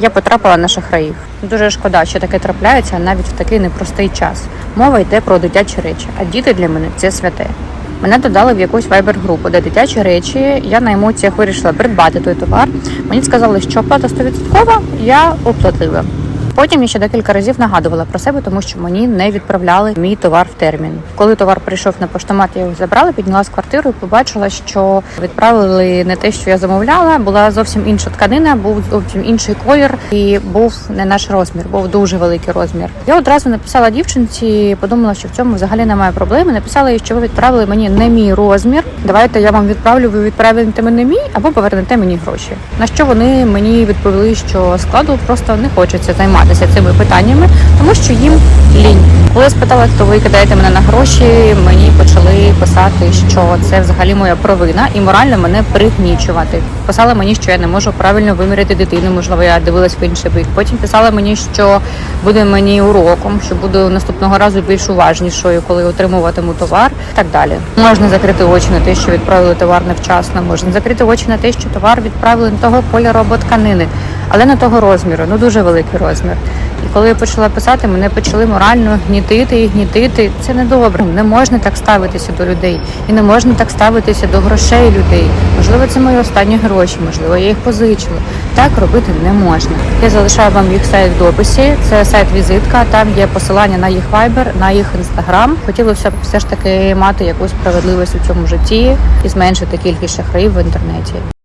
я потрапила на шахраїв. Дуже шкода, що таке трапляється навіть в такий непростий час. Мова йде про дитячі речі, а діти для мене це святе. Мене додали в якусь вайбер-групу, де дитячі речі. Я на емоціях вирішила придбати той товар. Мені сказали, що оплата 100%, я оплатила. Потім я ще декілька разів нагадувала про себе, тому що мені не відправляли мій товар в термін. Коли товар прийшов на поштомат, я його забрала, піднялась в квартиру і побачила, що відправили не те, що я замовляла. Була зовсім інша тканина, був зовсім інший колір і був не наш розмір, був дуже великий розмір. Я одразу написала дівчинці, подумала, що в цьому взагалі немає проблеми. Написала їй, що ви відправили мені не мій розмір. Давайте я вам відправлю. Ви відправите мене мій або повернете мені гроші. На що вони мені відповіли, що складу просто не хочеться займатися цими питаннями, тому що їм лінь. Коли я спитала, то ви кидаєте мене на гроші, мені почали писати, що це взагалі моя провина і морально мене пригнічувати. Писали мені, що я не можу правильно виміряти дитину, можливо, я дивилась в інший бік. Потім писали мені, що буде мені уроком, що буду наступного разу більш уважнішою, коли отримуватиму товар, і так далі. Можна закрити очі на те, що відправили товар невчасно, можна закрити очі на те, що товар відправили не того кольору або тканини, але не того розміру, ну дуже великий розмір. І коли я почала писати, мене почали морально гнітити і гнітити. Це не добре. Не можна так ставитися до людей, і не можна так ставитися до грошей людей. Можливо, це мої останні гроші, можливо, я їх позичила. Так робити не можна. Я залишаю вам їх сайт в дописі. Це сайт візитка. Там є посилання на їх вайбер, на їх інстаграм. Хотілося б все ж таки мати якусь справедливість у цьому житті і зменшити кількість шахраїв в інтернеті.